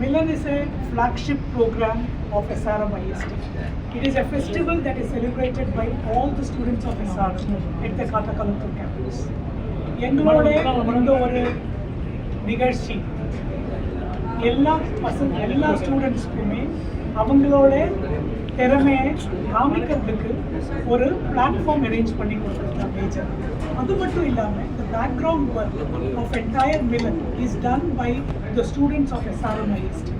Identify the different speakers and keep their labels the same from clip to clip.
Speaker 1: Milan is a flagship program of SRM IST. It is a festival that is celebrated by all the students of SRM at the Katakalantur campus. எங்களோட இந்த ஒரு நிகழ்ச்சி எல்லா பசங்க எல்லா ஸ்டூடெண்ட்ஸ்க்குமே அவங்களோட திறமையை காமிக்கிறதுக்கு ஒரு பிளாட்ஃபார்ம் அரேஞ்ச் பண்ணி கொடுத்துருக்காங்க மேஜர் அது மட்டும் இல்லாமல் இந்த background work of entire Milan is done by the students of SRMIST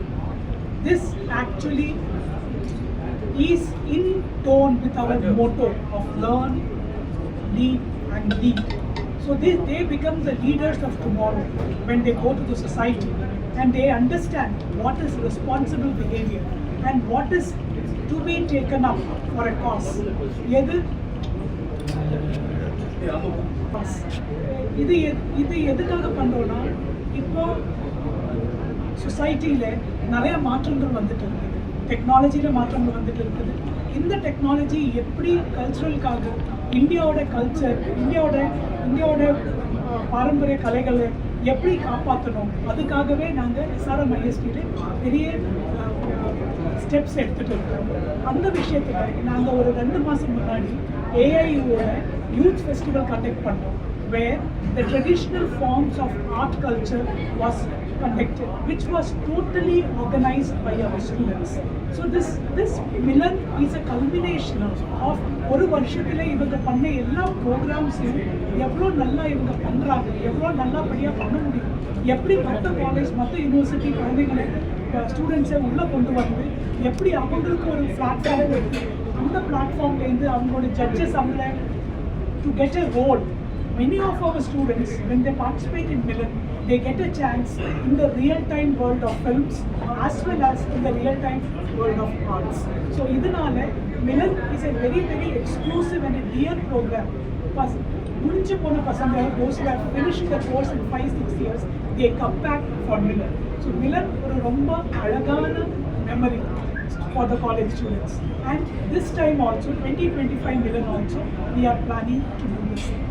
Speaker 1: this actually is in tone with our motto of learn, lead and lead. So they, they become the leaders of tomorrow when they go to the society and they understand what is responsible behavior and what is to be taken up for a cause எது? இது இது எதுக்காக பண்ணுறோன்னா இப்போ சொசைட்டியில் நிறைய மாற்றங்கள் வந்துட்டு இருக்குது. டெக்னாலஜியில் மாற்றங்கள் வந்துட்டு இருக்குது. இந்த டெக்னாலஜி எப்படி கல்ச்சுரலுக்காக இந்தியாவோட கல்ச்சர் இந்தியாவோட இந்தியாவோட பாரம்பரிய கலைகளை எப்படி காப்பாற்றணும் அதுக்காகவே நாங்கள் எஸ்ஆர்எம் ஐஎஸ்டியில் பெரிய ஸ்டெப்ஸ் எடுத்துகிட்டு இருக்கோம் அந்த விஷயத்தில் நாங்கள் ஒரு ரெண்டு மாதம் முன்னாடி ஏஐயோட யூத் ஃபெஸ்டிவல் கண்டக்ட் பண்ணோம் where the traditional forms of art culture was conducted, which was totally organized by our students. So this this Milan is a culmination of ஒரு வருஷத்துல இவங்க பண்ண எல்லா ப்ரோக்ராம்ஸையும் எவ்வளோ நல்லா இவங்க பண்றாங்க எவ்வளோ நல்லபடியாக பண்ண முடியும் எப்படி மற்ற காலேஜ் மற்ற யூனிவர்சிட்டி குழந்தைங்களை ஸ்டூடெண்ட்ஸை உள்ளே கொண்டு வந்து எப்படி அவங்களுக்கு ஒரு பிளாட்ஃபார்ம் அந்த பிளாட்ஃபார்ம்லேருந்து அவங்களோட ஜட்ஜஸ் அவங்கள to get a role Many of our students, when they participate in Milan, they get a chance in the real-time world of films as well as in the real-time world of arts. So, இதனால Milan is a very, very exclusive and a dear program. Bus முடிஞ்சு போன பசங்க those who have finished the course in five, six years, they come back for Milan. So, Milan ஒரு ரொம்ப அழகான memory for the college students. And this time also, 2025 Milan also, we are planning to do this.